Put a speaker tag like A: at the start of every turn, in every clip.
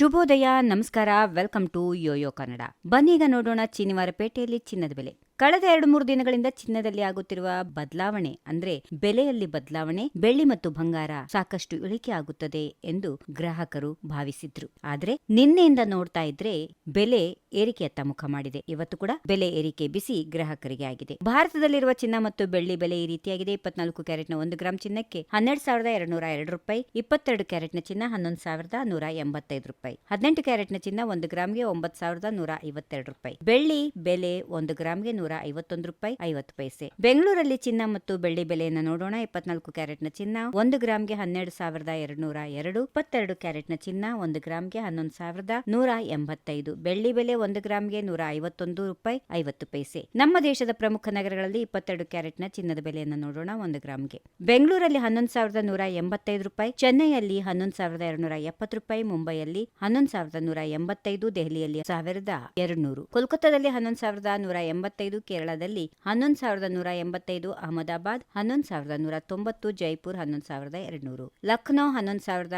A: ಶುಭೋದಯ ನಮಸ್ಕಾರ welcome to YoYo Kannada. ಬನ್ನೀಗ ನೋಡೋಣ ಶನಿವಾರ ಪೇಟೆಯಲ್ಲಿ ಚಿನ್ನದ ಬೆಲೆ. ಕಳೆದ ಎರಡು ಮೂರು ದಿನಗಳಿಂದ ಚಿನ್ನದಲ್ಲಿ ಆಗುತ್ತಿರುವ ಬದಲಾವಣೆ ಅಂದ್ರೆ ಬೆಲೆಯಲ್ಲಿ ಬದಲಾವಣೆ, ಬೆಳ್ಳಿ ಮತ್ತು ಬಂಗಾರ ಸಾಕಷ್ಟು ಇಳಿಕೆ ಆಗುತ್ತದೆ ಎಂದು ಗ್ರಾಹಕರು ಭಾವಿಸಿದ್ರು. ಆದ್ರೆ ನಿನ್ನೆಯಿಂದ ನೋಡ್ತಾ ಇದ್ರೆ ಬೆಲೆ ಏರಿಕೆಯತ್ತ ಮುಖ ಮಾಡಿದೆ. ಇವತ್ತು ಕೂಡ ಬೆಲೆ ಏರಿಕೆ ಬಿಸಿ ಗ್ರಾಹಕರಿಗೆ ಆಗಿದೆ. ಭಾರತದಲ್ಲಿರುವ ಚಿನ್ನ ಮತ್ತು ಬೆಳ್ಳಿ ಬೆಲೆ ಈ ರೀತಿಯಾಗಿದೆ. ಇಪ್ಪತ್ನಾಲ್ಕು ಕ್ಯಾರೆಟ್ನ ಒಂದು ಗ್ರಾಂ ಚಿನ್ನಕ್ಕೆ ಹನ್ನೆರಡು ಸಾವಿರದ ಎರಡ್ನೂರ ಎರಡು ರೂಪಾಯಿ, ಇಪ್ಪತ್ತೆರಡು ಕ್ಯಾರೆಟ್ನ ಚಿನ್ನ ಹನ್ನೊಂದು ಸಾವಿರದ ನೂರ ಎಂಬತ್ತೈದು ರೂಪಾಯಿ, ಹದಿನೆಂಟು ಕ್ಯಾರೆಟ್ನ ಚಿನ್ನ ಒಂದು ಗ್ರಾಮ್ಗೆ ಒಂಬತ್ತು ಸಾವಿರದ ನೂರ ಐವತ್ತೆರಡು ರೂಪಾಯಿ. ಬೆಳ್ಳಿ ಬೆಲೆ ಒಂದು ಗ್ರಾಮ್ಗೆ ನೂರ ಐವತ್ತೊಂದು ರೂಪಾಯಿ ಐವತ್ತು ಪೈಸೆ. ಬೆಂಗಳೂರಲ್ಲಿ ಚಿನ್ನ ಮತ್ತು ಬೆಳ್ಳಿ ಬೆಲೆಯನ್ನು ನೋಡೋಣ. ಇಪ್ಪತ್ನಾಲ್ಕು ಕ್ಯಾರೆಟ್ನ ಚಿನ್ನ, ಒಂದು ಗ್ರಾಮ್ಗೆ ಹನ್ನೆರಡು ಸಾವಿರದ ಎರಡ್ನೂರ ಎರಡು, ಇಪ್ಪತ್ತೆರಡು ಕ್ಯಾರೆಟ್ನ ಚಿನ್ನ, ಒಂದು ಗ್ರಾಮ್ಗೆ ಹನ್ನೊಂದು ಸಾವಿರದ ನೂರ ಎಂಬತ್ತೈದು, ಬೆಳ್ಳಿ ಬೆಲೆ ಒಂದು ಗ್ರಾಮ್ಗೆ ನೂರ ಐವತ್ತೊಂದು ರೂಪಾಯಿ ಐವತ್ತು ಪೈಸೆ. ನಮ್ಮ ದೇಶದ ಪ್ರಮುಖ ನಗರಗಳಲ್ಲಿ ಇಪ್ಪತ್ತೆರಡು ಕ್ಯಾರೆಟ್ನ ಚಿನ್ನದ ಬೆಲೆಯನ್ನು ನೋಡೋಣ ಒಂದು ಗ್ರಾಮ್ಗೆ. ಬೆಂಗಳೂರಲ್ಲಿ ಹನ್ನೊಂದು ಸಾವಿರದ ನೂರ ಎಂಬತ್ತೈದು ರೂಪಾಯಿ, ಚೆನ್ನೈಯಲ್ಲಿ ಹನ್ನೊಂದು ಸಾವಿರದ ಎರಡ್ನೂರ ಎಪ್ಪತ್ತು ರೂಪಾಯಿ, ಮುಂಬೈಯಲ್ಲಿ ಹನ್ನೊಂದು ಸಾವಿರದ ನೂರ ಎಂಬತ್ತೈದು, ದೆಹಲಿಯಲ್ಲಿ ಸಾವಿರದ ಎರಡ್ನೂರು. ಕೋಲ್ಕತ್ತಾದಲ್ಲಿ ಹನ್ನೊಂದು ಸಾವಿರದ ನೂರ ಎಂಬತ್ತೈದು ಕೇರಳದಲ್ಲಿ ಹನ್ನೊಂದು ಸಾವಿರದ ನೂರ ಎಂಬತ್ತೈದು, ಅಹಮದಾಬಾದ್ ಹನ್ನೊಂದು ಸಾವಿರದ ನೂರ ತೊಂಬತ್ತು, ಜೈಪುರ್ ಹನ್ನೊಂದು ಸಾವಿರದ ಎರಡ್ನೂರು, ಲಕ್ನೋ ಹನ್ನೊಂದು ಸಾವಿರದ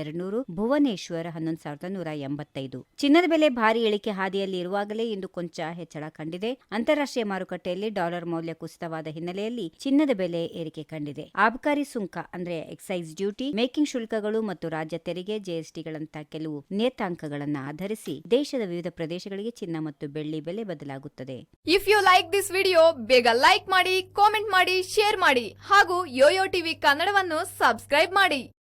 A: ಎರಡ್ನೂರು ಭುವನೇಶ್ವರ್ ಹನ್ನೊಂದು ಸಾವಿರದ ನೂರ ಎಂಬತ್ತೈದು. ಚಿನ್ನದ ಬೆಲೆ ಭಾರಿ ಇಳಿಕೆ ಹಾದಿಯಲ್ಲಿ ಇರುವಾಗಲೇ ಇಂದು ಕೊಂಚ ಹೆಚ್ಚಳ ಕಂಡಿದೆ. ಅಂತಾರಾಷ್ಟ್ರೀಯ ಮಾರುಕಟ್ಟೆಯಲ್ಲಿ ಡಾಲರ್ ಮೌಲ್ಯ ಕುಸಿತವಾದ ಹಿನ್ನೆಲೆಯಲ್ಲಿ ಚಿನ್ನದ ಬೆಲೆ ಏರಿಕೆ ಕಂಡಿದೆ. ಆಬಕಾರಿ ಸುಂಕ ಅಂದ್ರೆ ಎಕ್ಸೈಸ್ ಡ್ಯೂಟಿ, ಮೇಕಿಂಗ್ ಶುಲ್ಕಗಳು ಮತ್ತು ರಾಜ್ಯ ತೆರಿಗೆ ಜಿಎಸ್ಟಿಗಳಂತಹ ಕೆಲವು ನಿಯತಾಂಕಗಳನ್ನು ಆಧರಿಸಿ ದೇಶದ ವಿವಿಧ ಪ್ರದೇಶಗಳಿಗೆ ಚಿನ್ನ ಮತ್ತು ಬೆಳ್ಳಿ ಬೆಲೆ ಬದಲಾಗುತ್ತದೆ.
B: If you like this video ಬೇಗ ಲೈಕ್ ಮಾಡಿ ಕಾಮೆಂಟ್ ಮಾಡಿ ಶೇರ್ ಮಾಡಿ ಹಾಗೂ ಯೋಯೋ ಟಿವಿ ಕನ್ನಡವನ್ನು ಸಬ್ಸ್ಕ್ರೈಬ್ ಮಾಡಿ.